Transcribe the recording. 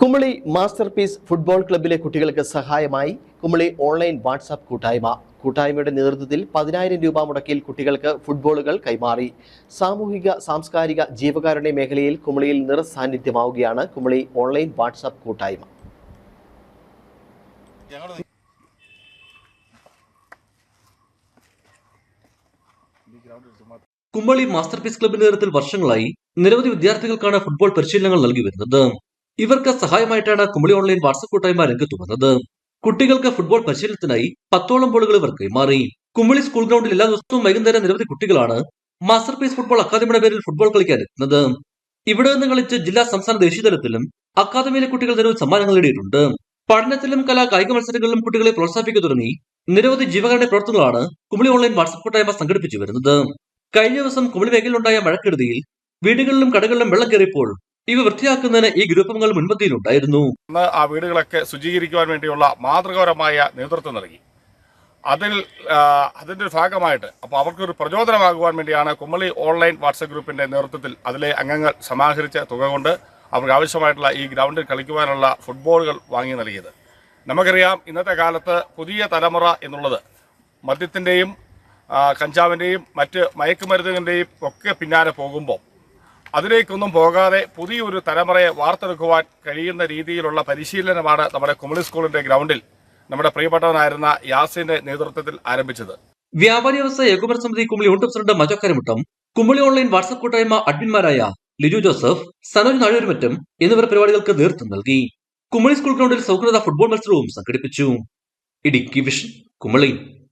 Kumily master peace football ക്ലബ്ബിലെ കുട്ടികൾക്ക് സഹായമായി കുമളി ഓൺലൈൻ വാട്സാപ്പ് കൂട്ടായ്മ. കൂട്ടായ്മയുടെ നേതൃത്വത്തിൽ പതിനായിരം രൂപ മുടക്കിൽ കുട്ടികൾക്ക് ഫുട്ബോളുകൾ കൈമാറി. സാമൂഹിക സാംസ്കാരിക ജീവകാരുണ്യ മേഖലയിൽ കുമളിയിൽ നിറസാന്നിധ്യമാവുകയാണ് കുമളി ഓൺലൈൻ വാട്സാപ്പ് കൂട്ടായ്മ. കുമ്പളി മാസ്റ്റർ പീസ് ക്ലബിന്റെ നേതൃത്വത്തിൽ വർഷങ്ങളായി നിരവധി വിദ്യാർത്ഥികൾക്കാണ് ഫുട്ബോൾ പരിശീലനങ്ങൾ നൽകി വരുന്നത്. ഇവർക്ക് സഹായമായിട്ടാണ് കുമളി ഓൺലൈൻ വാട്സപ്പ് കൂട്ടായ്മ രംഗത്ത് വന്നത്. കുട്ടികൾക്ക് ഫുട്ബോൾ പരിശീലനത്തിനായി പത്തോളം ബോളുകൾ ഇവർ കൈമാറി. കുമളി സ്കൂൾ ഗ്രൗണ്ടിൽ എല്ലാ ദിവസവും വൈകുന്നേരം നിരവധി കുട്ടികളാണ് മാസ്റ്റർ പീസ് ഫുട്ബോൾ അക്കാദമിയുടെ പേരിൽ ഫുട്ബോൾ കളിക്കാൻ എത്തുന്നത്. ഇവിടെ നിന്ന് കളിച്ച് ജില്ലാ സംസ്ഥാന ദേശീയ തലത്തിലും അക്കാദമിയിലെ കുട്ടികൾ നിരവധി സമ്മാനങ്ങൾ നേടിയിട്ടുണ്ട്. പഠനത്തിലും കലാ കായിക മത്സരങ്ങളിലും കുട്ടികളെ പ്രോത്സാഹിപ്പിക്കുക തുടങ്ങി നിരവധി ജീവകരുടെ പ്രവർത്തനങ്ങളാണ് കുമളി ഓൺലൈൻ വാട്സപ്പ് കൂട്ടായ്മ സംഘടിപ്പിച്ചു വരുന്നത്. കഴിഞ്ഞ ദിവസം കുമളി മേഖലയിലുണ്ടായ മഴക്കെടുതിയിൽ വീടുകളിലും കടകളിലും വെള്ളം കയറിയപ്പോൾ ഇവ വൃത്തിയാക്കുന്നതിന് ഈ ഗ്രൂപ്പുകൾ മുൻപന്തിയിലുണ്ടായിരുന്നു. ആ വീടുകളൊക്കെ ശുചീകരിക്കുവാൻ വേണ്ടിയുള്ള മാതൃകാപരമായ നേതൃത്വം നൽകി. അതിൽ അതിന്റെ ഒരു ഭാഗമായിട്ട് അപ്പോൾ അവർക്കൊരു പ്രചോദനമാകുവാൻ വേണ്ടിയാണ് കുമ്മളി ഓൺലൈൻ വാട്സപ്പ് ഗ്രൂപ്പിന്റെ നേതൃത്വത്തിൽ അതിലെ അംഗങ്ങൾ സമാഹരിച്ച തുക കൊണ്ട് അവർക്ക് ആവശ്യമായിട്ടുള്ള ഈ ഗ്രൗണ്ടിൽ കളിക്കുവാനുള്ള ഫുട്ബോളുകൾ വാങ്ങി നൽകിയത്. നമുക്കറിയാം ഇന്നത്തെ കാലത്ത് പുതിയ തലമുറ എന്നുള്ളത് മദ്യത്തിന്റെയും കഞ്ചാവിന്റെയും മറ്റ് മയക്കുമരുന്നുകളുടെയും ഒക്കെ പിന്നാലെ പോകുമ്പോൾ അതിലേക്കൊന്നും പോകാതെ പുതിയൊരു തലമുറയെ വാർത്തെടുക്കുവാൻ കഴിയുന്ന രീതിയിലുള്ള പരിശീലനമാണ് നമ്മുടെ കുമളി സ്കൂളിന്റെ ഗ്രൗണ്ടിൽ നമ്മുടെ പ്രിയപ്പെട്ടവനായിരുന്ന യാസിന്റെ നേതൃത്വത്തിൽ ആരംഭിച്ചത്. വ്യാപാരി വ്യവസായ ഏകോപന സമിതി കുമളി യൂണിറ്റ് പ്രസിഡന്റ് മജോക്കരമുട്ടം കുമളി ഓൺലൈൻ വാട്സപ്പ് കൂട്ടായ്മ അഡ്മിൻമാരായ ലിജു ജോസഫ് സനോജ് നാഴൂരുമറ്റം എന്നിവർ പരിപാടികൾക്ക് നേതൃത്വം നൽകി. കുമളി സ്കൂൾ ഗ്രൗണ്ടിൽ സൗഹൃദ ഫുട്ബോൾ മത്സരവും സംഘടിപ്പിച്ചു. ഇടുക്കി വിഷൻ കുമളി.